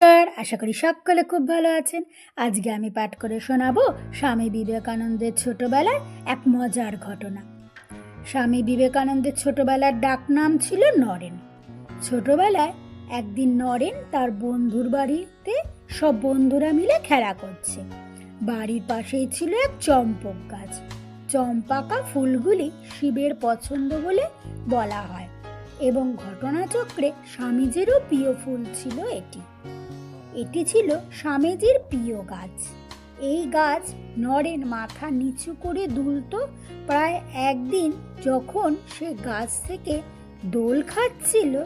নমস্কার, আশা করি সকলে খুব ভালো আছেন। আজকে আমি পাঠ করে শোনাবো স্বামী বিবেকানন্দের ছোটবেলার এক মজার ঘটনা। স্বামী বিবেকানন্দের ছোটবেলার ডাকনাম ছিল নরেন। ছোটবেলায় একদিন নরেন তার বন্ধুর বাড়িতে সব বন্ধুরা মিলে খেলা করছে। বাড়ির পাশেই ছিল এক চম্পক গাছ। চম্পাকা ফুলগুলি শিবের পছন্দ বলে বলা হয়। এবং ঘটনাচক্রে স্বামীজিরও প্রিয় ফুল ছিল এটি। এটি ছিল স্বামীজির প্রিয় গাছ। এই গাছ নরেন মাথা নিচু করে দুলত। প্রায় একদিন যখন সে গাছ থেকে দোল খাচ্ছিল,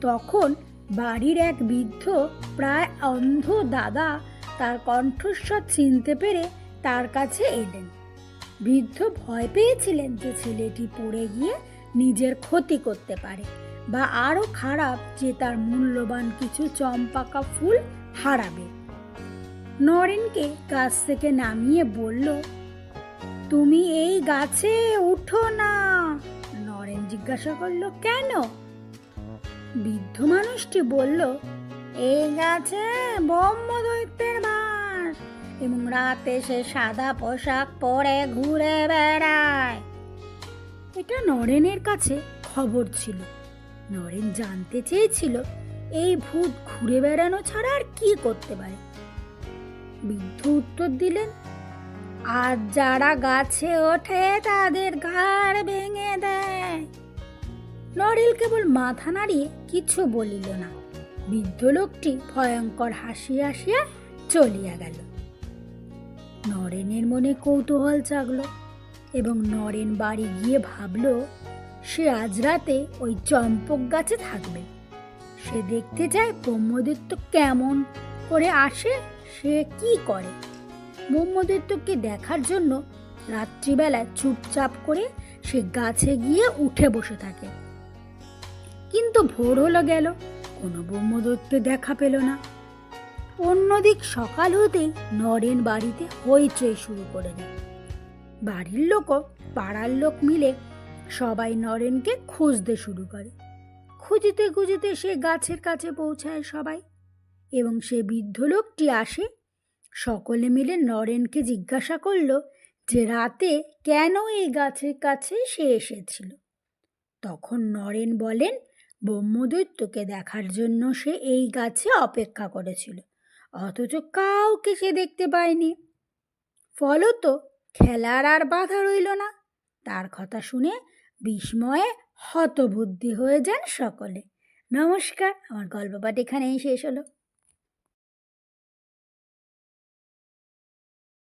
তখন বাড়ির এক বৃদ্ধ প্রায় অন্ধ দাদা তার কণ্ঠস্বর চিনতে পেরে তার কাছে এলেন। বৃদ্ধ ভয় পেয়েছিলেন যে ছেলেটি পড়ে গিয়ে নিজের ক্ষতি করতে পারে বা আরও খারাপ যে তার মূল্যবান কিছু চম্পাকা ফুল হারাবে। নরেনকে গাছ থেকে নামিয়ে বলল, তুমি এই গাছে উঠো না। নরেন জিজ্ঞাসা করল, কেন? বৃদ্ধ মানুষটি বলল, এই গাছে ব্রহ্মদৈত্যের বাস এবং রাতে সে সাদা পোশাক পরে ঘুরে বেড়ায়। এটা নরেনের কাছে খবর ছিল। নরেন জানতে চেয়েছিল, এই ভূত ঘুরে বেড়ানো ছাড়া আর কি করতে পারে। বৃদ্ধ উত্তর দিলেন, আর যারা গাছে ওঠে তাদের ঘাড় ভেঙে দেয়। নরেল কেবল মাথা নাড়িয়ে কিছু বলিল না। বৃদ্ধ লোকটি ভয়ঙ্কর হাসি হাসিয়া চলিয়া গেল। নরেনের মনে কৌতূহল জাগলো। এবং নরেন বাড়ি গিয়ে ভাবল, সে আজ রাতে ওই চম্পক গাছে থাকবে। সে দেখতে চায় ব্রহ্মদৈত্য কেমন করে আসে, সে কি করে? ব্রহ্মদৈত্যকে দেখার জন্য রাত্রিবেলায় চুপচাপ করে সে গাছে গিয়ে উঠে বসে থাকে। কিন্তু ভোর হলো গেল, কোনো ব্রহ্মদৈত্য দেখা পেল না। অন্যদিক সকাল হতেই নরেন বাড়িতে হইচই শুরু করে দেয়। বাড়ির লোকও পাড়ার লোক মিলে সবাই নরেনকে খুঁজতে শুরু করে। খুঁজিতে খুঁজিতে সে গাছের কাছে পৌঁছায় সবাই এবং সে বৃদ্ধ লোকটি আসে। সকলে মিলে নরেনকে জিজ্ঞাসা করল যে রাতে কেন এই গাছের কাছে সে এসেছিল? তখন নরেন বলেন, ব্রহ্মদৈত্যকে দেখার জন্য সে এই গাছে অপেক্ষা করেছিল, অথচ কাউকে সে দেখতে পায়নি। ফলত খেলার আর বাধা রইল না। তার কথা শুনে বিস্ময়ে হতবুদ্ধি হয়ে যান সকলে। নমস্কার, আমার গল্প পাঠ এখানেই শেষ হলো।